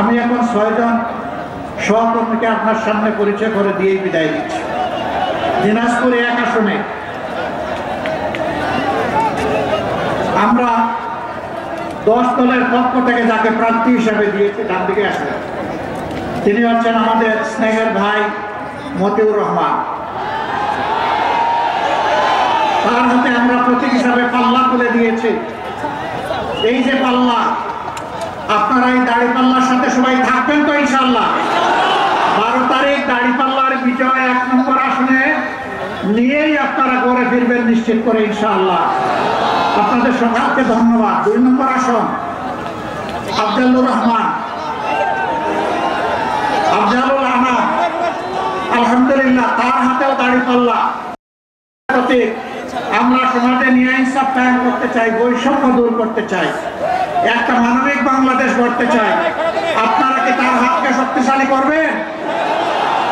আমি এখন ছয়জন সহকর্মীকে আপনার সামনে পরিচয় করে দিয়েই বিদায় দিচ্ছি। দিনাজপুর এক আসনে আমরা দশ দলের পক্ষ থেকে যাকে প্রার্থী হিসেবে দিয়েছি, ডান দিকে আসবেন তিনি হচ্ছেন আমাদের স্নেহের ভাই মতিউর রহমান। তার হাতে আমরা প্রতীক হিসাবে পাল্লা তুলে দিয়েছি। এই যে পাল্লা, আপনারা এই দাড়ি পাল্লার সাথে সবাই থাকবেন তো ইনশাল্লাহ বারো তারিখ দাড়ি পাল্লার বিজয় এক নম্বর আসনে নিয়েই আপনারা করে ফিরবেন নিশ্চিত করে ইনশাআল্লাহ। আপনাদের সকালকে ধন্যবাদ। দুই নম্বর আসন আফজালুর রহমান। আফজালুল আহমদ আলহামদুলিল্লাহ, তার হাতেও দাড়ি পাল্লা। আমরা সমাজে নিয়ে ইনসাফ কায়েম করতে চাই, বৈষম্য দূর করতে চাই, একটা মানবিক বাংলাদেশ গড়তে চাই। আপনারা কি তার হাতকে শক্তিশালী করবেন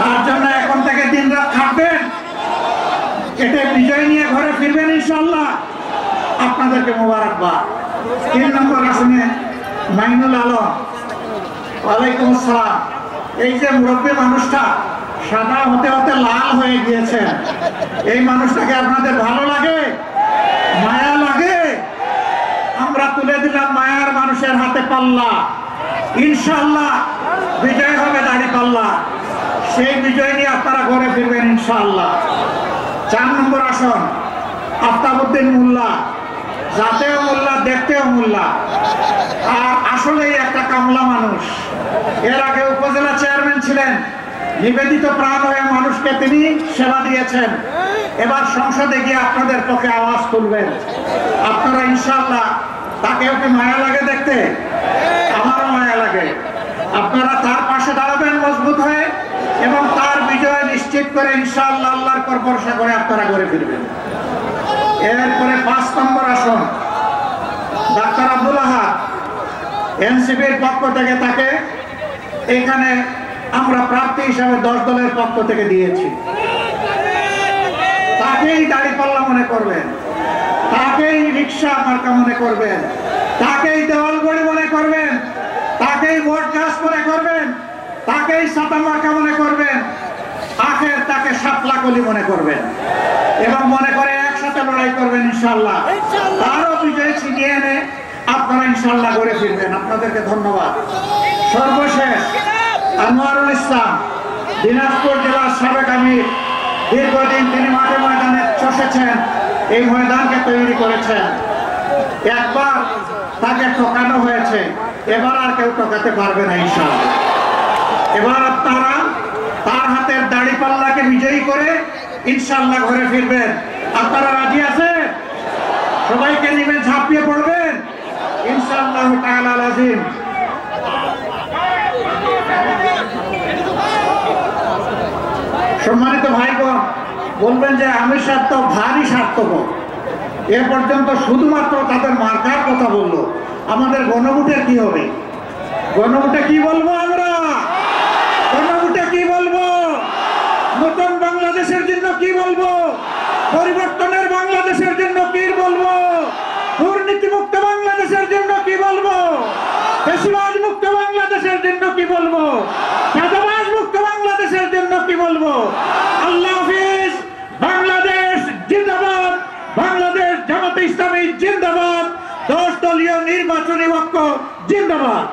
তার জন্য এখন থেকে দিন রাত খাটবেন এতে বিজয় নিয়ে ঘরে ফিরবেন ইনশাল্লাহ আপনাদেরকে মোবারকবাদ। তিন নম্বর আসনে মাইনুল আলম। ওয়ালাইকুম আসসালাম। এই যে মুরব্বী মানুষটা সাদা হতে হতে লাল হয়ে গিয়েছে। এই মানুষটাকে আপনাদের ভালো লাগে? মায়া লাগে? আমরা তুলে দিলাম মায়ার মানুষের হাতে পাল্লা। ইনশাল্লাহ বিজয় হবে দাড়ি পাল্লা। সেই বিজয় নিয়ে আপনারা ঘরে ফিরবেন ইনশাল্লাহ চার নম্বর আসন, আফতাবুদ্দিন মোল্লা। যাতেও মোল্লা, দেখতেও মোল্লা। আর আসলেই একটা কামলা মানুষ। এর আগে উপজেলা চেয়ারম্যান ছিলেন। নিবেদিত প্রাণ হয়ে মানুষকে তিনি সেবা দিয়েছেন। এবার সংসদে গিয়ে আপনাদের পক্ষে আওয়াজ তুলবেন। আপনারা ইনশাল্লাহ তাকেও কি মায়া লাগে দেখতে? আমারও মায়া লাগে। আপনারা তার পাশে দাঁড়াবেন মজবুত হয়ে। নিশ্চিত করে ইনশাআল্লাহ আল্লাহর পর ভরসা করে আপনারা করে ফিরবেন এরপরে পাঁচ নম্বর আসন, ডাক্তার আব্দুল আহাদ, এনসিপির পক্ষ থেকে তাকে এখানে আমরা প্রার্থী হিসাবে দশ দলের পক্ষ থেকে দিয়েছি। তাকেই দাড়ি পাল্লা মনে করবেন। তাকেই রিক্সা মার্কা মনে করবেন। তাকেই দেওয়াল গড়ি মনে করবেন। তাকেই ভোট গাছ মনে করবেন। তাকেই সাতা মার্কা মনে করবেন। আখের তাকে সাতলা কলি মনে করবেন। এবং মনে করে একসাথে লড়াই করবেন ইনশাল্লাহ। আরও বিজয় ছিনিয়ে এনে আপনারা ইনশাল্লাহ গড়ে ফিরবেন আপনাদেরকে ধন্যবাদ। সর্বশেষ আনোয়ারুল ইসলাম দিনাজপুর জেলার সাবেক আমির। দীর্ঘদিন তিনি মাঠে ময়দানে চষেছেন এই ময়দানকে তৈরি করেছেন। একবার তাকে ঠকানো হয়েছে। এবার আর কেউ ঠকাতে পারবে না ইনশাল্লাহ। এবার আপনারা তার হাতের দাড়ি পাল্লাকে বিজয়ী করে ইনশাল্লাহ ঘরে ফিরবেন। আপনারা রাজি আছেন সবাইকে নেবেন, ঝাঁপিয়ে পড়বেন। ইনশাল্লাহ আজিম সম্মানিত ভাইগণ, বলবেন যে আমি স্বার্থ ভারী স্বার্থপর। এ পর্যন্ত শুধুমাত্র তাদের মার্কার কথা বলল। আমাদের গণভোটের কি হবে? গণভোটে কি বলব আমরা গণভোটে কি বলব নতুন বাংলাদেশের জন্য কি বলব? পরিবর্তনের বাংলাদেশের জন্য কি বলব? দুর্নীতিমুক্ত বাংলাদেশের জন্য কি বলব? বেশিবাজ মুক্ত বাংলাদেশের জন্য কি বলব? চাঁদাবাজ মুক্ত বাংলাদেশের জন্য কি বলব? আল্লাহ হাফিজ, বাংলাদেশ জিন্দাবাদ, বাংলাদেশ জামাতে ইসলামী জিন্দাবাদ, দশ দলীয় নির্বাচনী ঐক্য জিন্দাবাদ।